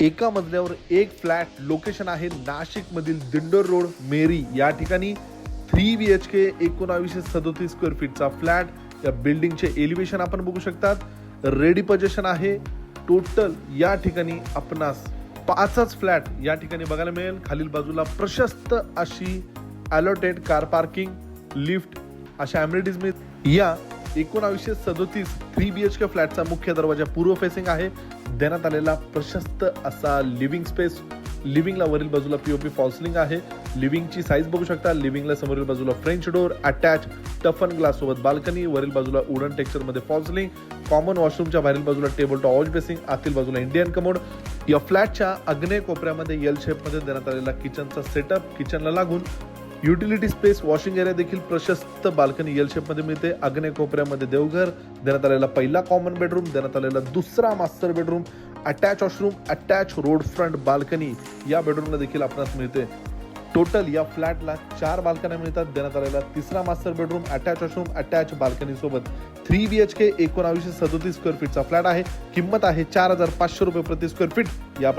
एका मजल्यावर एक फ्लॅट लोकेशन आहे नाशिकमधील दिंडोर रोड मेरी. या ठिकाणी थ्री बी एच के एकोणावीसशे सदोतीस स्क्वेअर फीटचा फ्लॅट या बिल्डिंगचे एलिव्हेशन आपण बघू शकतात. रेडी पजेशन आहे. टोटल या ठिकाणी आपणास पाचच फ्लॅट या ठिकाणी बघायला मिळेल. खालील बाजूला प्रशस्त अशी अलॉटेड कार पार्किंग लिफ्ट अशा अम्युनिटीज मिळत या एकोणावीसशे सदोतीस थ्री बी एच के फ्लॅटचा मुख्य दरवाजा पूर्व फेसिंग आहे. देण्यात आलेला प्रशस्त असा लिव्हिंग स्पेस लिव्हिंगला वरील बाजूला पीओपी फॉल्सलिंग आहे. लिव्हिंगची साईज बघू शकता. लिव्हिंगला समोरील बाजूला फ्रेंच डोअर अटॅच टफन ग्लास सोबत बाल्कनी वरील बाजूला वुडन टेक्स्चरमध्ये फॉल्सलिंग कॉमन वॉशरूमच्या बाहेरील बाजूला टेबल टू वॉश बेसिंग आतील बाजूला इंडियन कमोड या फ्लॅटच्या अग्नेय कोपऱ्यामध्ये एल शेपमध्ये देण्यात आलेला किचनचा सेटअप किचनला लागून युटिलिटी स्पेस वॉशिंग एरिया देखील प्रशस्त बाल्कनी एल शेपमध्ये मिळते. अग्नेय कोपऱ्यामध्ये देवघर देण्यात आलेला पहिला कॉमन बेडरूम देण्यात आलेला दुसरा master bedroom attach washroom attach road front balcony या बेडरूमला देखील आपणास मिळते. टोटल या फ्लॅटला चार बाल्कन्या मिळतात. देण्यात आलेला तिसरा master bedroom attach washroom attach balcony सोबत थ्री बी एच के एकोणावीसशे सदोतीस स्क्वेअर फीटचा फ्लॅट आहे. किंमत आहे चार हजार पाचशे रुपये प्रति स्क्वेअर फीट या